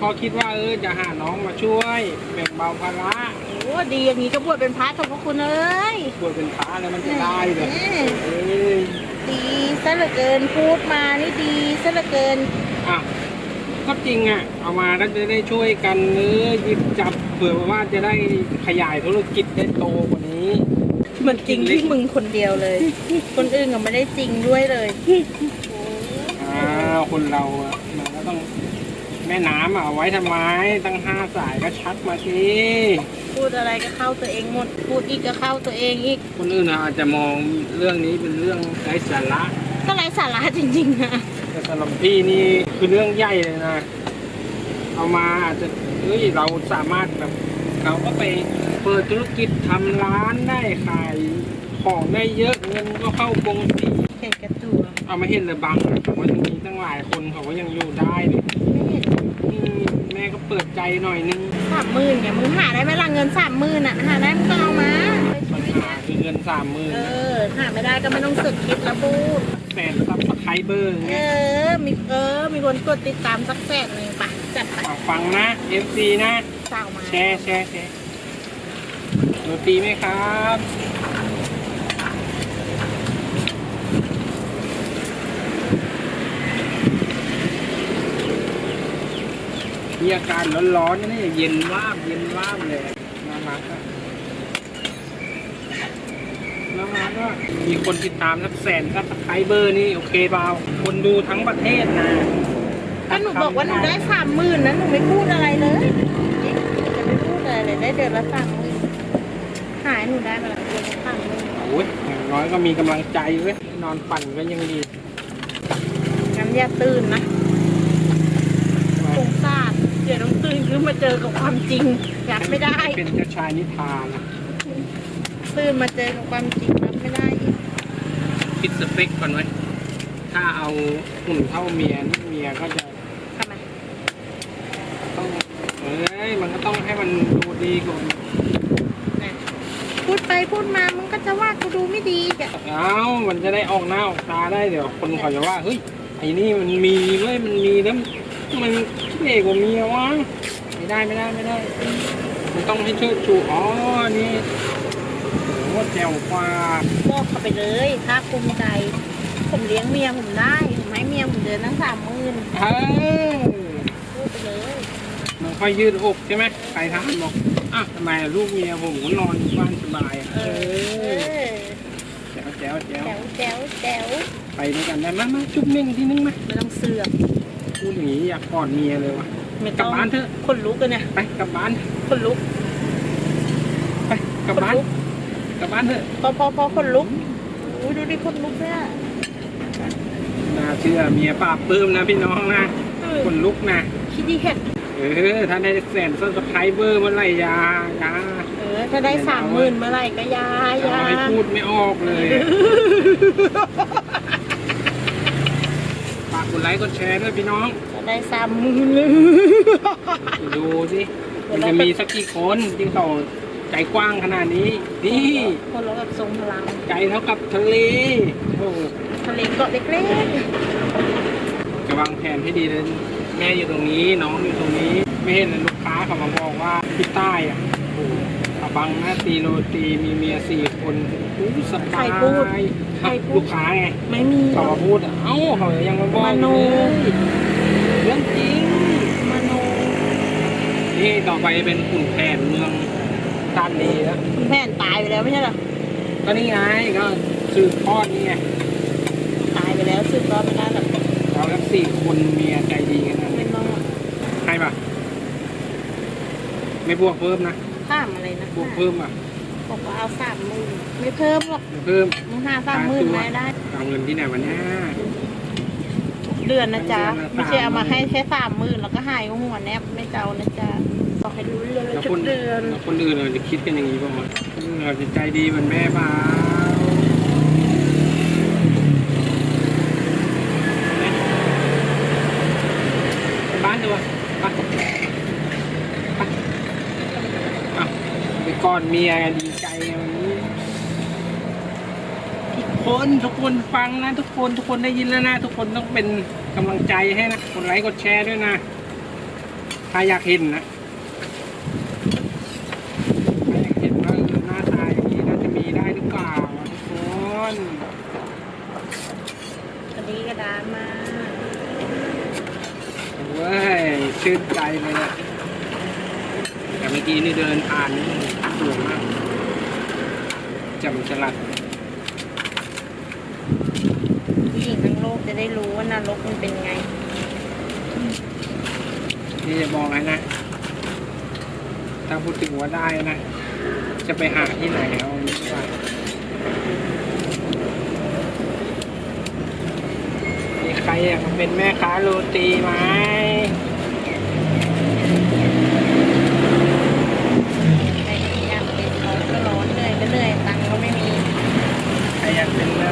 พอคิดว่าเออจะหาน้องมาช่วยแบ่งเบาภาระโอ้ดีอย่างนี้ก็บวชเป็นพระเถอะพระคุณเอ้ยบวชเป็นพระแล้วมันจะได้เหรอแหมเอ้ยดีซะเหลือเกินพูดมานี่ดีซะเหลือเกินอะก็จริงอะ เอามาก็จะได้ช่วยกันเออหยิบจับเผื่อว่าจะได้ขยายธุรกิจได้โตกว่านี้ มันจริงที่มึงคนเดียวเลย คนอื่นก็ไม่ได้จริงด้วยเลยโอ้อ้าวคนเราอะมันก็ต้อง แม่น้ำอะเอาไว้ทำไม ตั้งห้าสายก็ชักมาสิพูดอะไรก็เข้าตัวเองหมด พูดอีกก็เข้าตัวเองอีก คนอื่นอาจจะมองเรื่องนี้เป็นเรื่องไร้สาระก็ไร้สาระจริงๆนะแต่สำหรับพี่นี่คือเรื่องใหญ่เลยนะ เอามาอาจจะเฮ้ยเราสามารถแบบเราก็ไปเปิดธุรกิจทำร้านได้ขายของได้เยอะเงินก็เข้ากงสีเห็นกระตัวเอามาเห็นเลยบังอะว่ายังมีตั้งหลายคนเขาก็ยังอยู่ได้เลยไม่เห็นอืม แม่ก็เปิดใจหน่อยนึงสามหมื่นไงมึงหาได้ไหมล่ะเงินสามหมื่นอะหาได้มึงก็เอามาปัญหาคือเงินสามหมื่นเออหาไม่ได้ก็ไม่ต้องสึกคิดแล้วพูดแสนซับสไครเบอร์เอเงี้ยอมีเออ มีคนกดติดตามสักแสนหนึ่งปะจัดไปฝากฟังนะ FC นะ สาวมาแชร์แชร์แชร์โรตีไหมครับ มีอาการร้อนๆนะนี่เย็นว่าบเย็นว่าบเลยน่ารักอะน่ารักอะมีคนติดตามสักแสนสักไครเบอร์นี่โอเคเปล่าคนดูทั้งประเทศนะถ้าหนูบอกว่าหนูได้สามหมื่นนะหนูไม่พูดอะไรเลยจริงจะไม่พูดอะไรเลยได้เดือนละสามหมื่นหายหนูได้มาละเดือนละสามหมื่นโอ้ยอย่างน้อยก็มีกำลังใจเว้ยนอนปั่นก็ยังดีงั้นอย่าตื่นนะสงสาร เดี๋ยวต้องตื่นขึ้นมาเจอกับความจริงรับไม่ได้ เป็นเจ้าชายนิทานนะตื่นมาเจอกับความจริงรับไม่ได้อีกคิดสเปคก่อนไว้ ถ้าเอาหุ่นเท่าเมียนี่เมียก็จะทำไมต้องเอ้ยมันก็ต้องให้มันดูดีกว่านะพูดไปพูดมามันก็จะว่ากูดูไม่ดีจ้ะเอ้ามันจะได้ออกหน้าออกตาได้เดี๋ยวคนเขาจะว่าเฮ้ยไอ้นี่มันมีเว้ยมันมีแล้ว มันเอกกว่าเมียวะไม่ได้ไม่ได้ไม่ได้ มันต้องให้เชิดชูอ๋อ นี่โอ้แจ๋วกว่าบอกเขาไปเลยถ้าภูมิใจ ผมเลี้ยงเมียผมได้ผมให้เมียผมเดือนทั้งสามหมื่นเออพูดไปเลยมันค่อยยืดอกใช่ไหมใครถามบอกอะทำไมลูกเมียผมก็นอนอยู่บ้านสบายอะเอเอออแจ๋วแจ๋วแจ๋วแจ๋วแจ๋วแจ๋วไปด้วยกันได้ไหมมาจุ๊บเม่งที่นึงไหมไม่ต้องเสือก พูดอย่างนี้อยากกอดเมียเลยว่ะไม่กลัต้บองบ้านเถอะคนลุกกันเนี่ยไปกลับบ้านคนลุกไปกลับคนบ้านลุกกลับบ้านเถอะพอพอพอคนลุกอุ้ยดูดิคนลุกเนี่ยน่าเชื่อเมียป้าบปลื้มนะพี่น้องนะเออคนลุกนะคิดดีเห็ดเออถ้าได้แสนซับสไครเบอร์เมื่อไหร่ยายาเออ ถ้าได้สามหมื่นเมื่อไหร่ก็ยายาเอาให้พูดไม่ออกเลยฝา กกดไลค์กดแชร์ด้วยพี่น้อง จะได้สามหมื่นเลยดูสิมันจะมีสักกี่คนที่เขาใจกว้างขนาดนี้นี่คนเราแบบทรงพลังใจเท่ากับทะเลโอ้โหทะเลเกาะเล็กจะวางแผนให้ดีเลยแม่อยู่ตรงนี้น้องอยู่ตรงนี้ ไม่เห็นเลยลูกค้าเขามาบอกว่าที่ใต้อะโอ้โหอา บังหน้าตีโรตีมีเมียสี่คนอู้สๆใครบายพูดใครพูด ลูกค้าไงไม่มีเขามาพูดอะเอ้าเขายังมาบอกมโนเลยเรื่องจริง มโนนี่ต่อไปเป็นขุนแผนเมืองตานดีแล้วคุณแม่ตายไปแล้วไม่ใช่เหรอก็นี่ไงก็สืบทอดนี่ไงตายไปแล้วสืบทอดไม่ได้หรอกเราทั้งสี่คนเมียใจดีกันนะไม่ต้องใครปะไม่บวกเพิ่มนะ ข้ามอะไรนะบวกเพิ่มอะบอกว่าเอาสามหมื่นไม่เพิ่มหรอกไม่เพิ่มมึงหาสามหมื่นไม่ได้เอาเงินที่ไหนวันนี้เดือนนะจ๊ะเดือนละไม่ใช่เอามา30,000ให้แค่สามหมื่นแล้วก็หายหัวแนบไม่เจ้านะจ๊ะบอกให้รู้เรื่องแล้วทุคกนเดือนแล้วคนอื่นเราจะคิดกันอย่างนี้ป่ะวะคนอื่นเราจะใจดีเหมือนแม่เปล่าไปบ้านเถอะวะไปไปเอาไป กอดเมียกันดีใจไงวันนี้ทุกคนทุกคนฟังนะ ทุกคนทุกคนได้ยินแล้วนะ ทุกคนต้องเป็นกำลังใจให้นะกดไลค์กดแชร์ด้วยนะทถ้าอยากเห็นนะถ้าอยากเห็นว่าเออหน้าตาอย่างนี้น่าจะมีได้หรือเปล่าทุกคนอันนี้กระดานมากเว้ยชื่นใจเลยอะแต่เมื่อกี้นี่เดินผ่านนี่สวยมากจำจรัดผู้หญิงทั้งโลกจะได้รู้ว่านรกมันเป็นไง นี่จะบอกให้นะ ถ้าพูดถึงว่าได้นะ จะไปหาที่ไหนเอาอย่างนี้ดีกว่ามีใครอยากเป็นแม่ค้าโรตีไหม ใครที่อยากเป็นร้อนก็ร้อนเหนื่อยก็เหนื่อยตังค์ก็ไม่มี ใครอยากเป็นไหม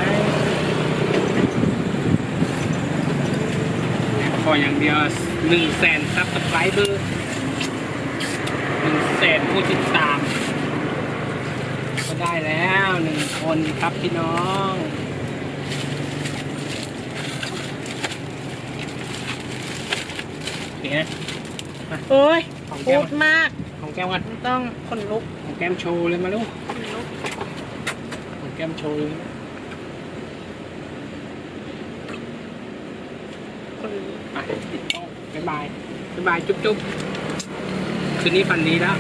ขออย่างเดียว หนึ่งแสนซับสไครเบอร์หนึ่งแสนผู้ติดตาม ก็ได้แล้วหนึ่งคนครับพี่น้องโอเคนะโอ้ยของแก้พูมดมากของแก้มกันไม่ต้องคนลุกของแก้มโชว์เลยมาลูกคนลุกของแก้มโชว์เลยคนลุก ไปติดต้อง บ๊ายบายบ๊ายบายจุ๊บจุ๊บคืนนี้ฝันดีแล้ว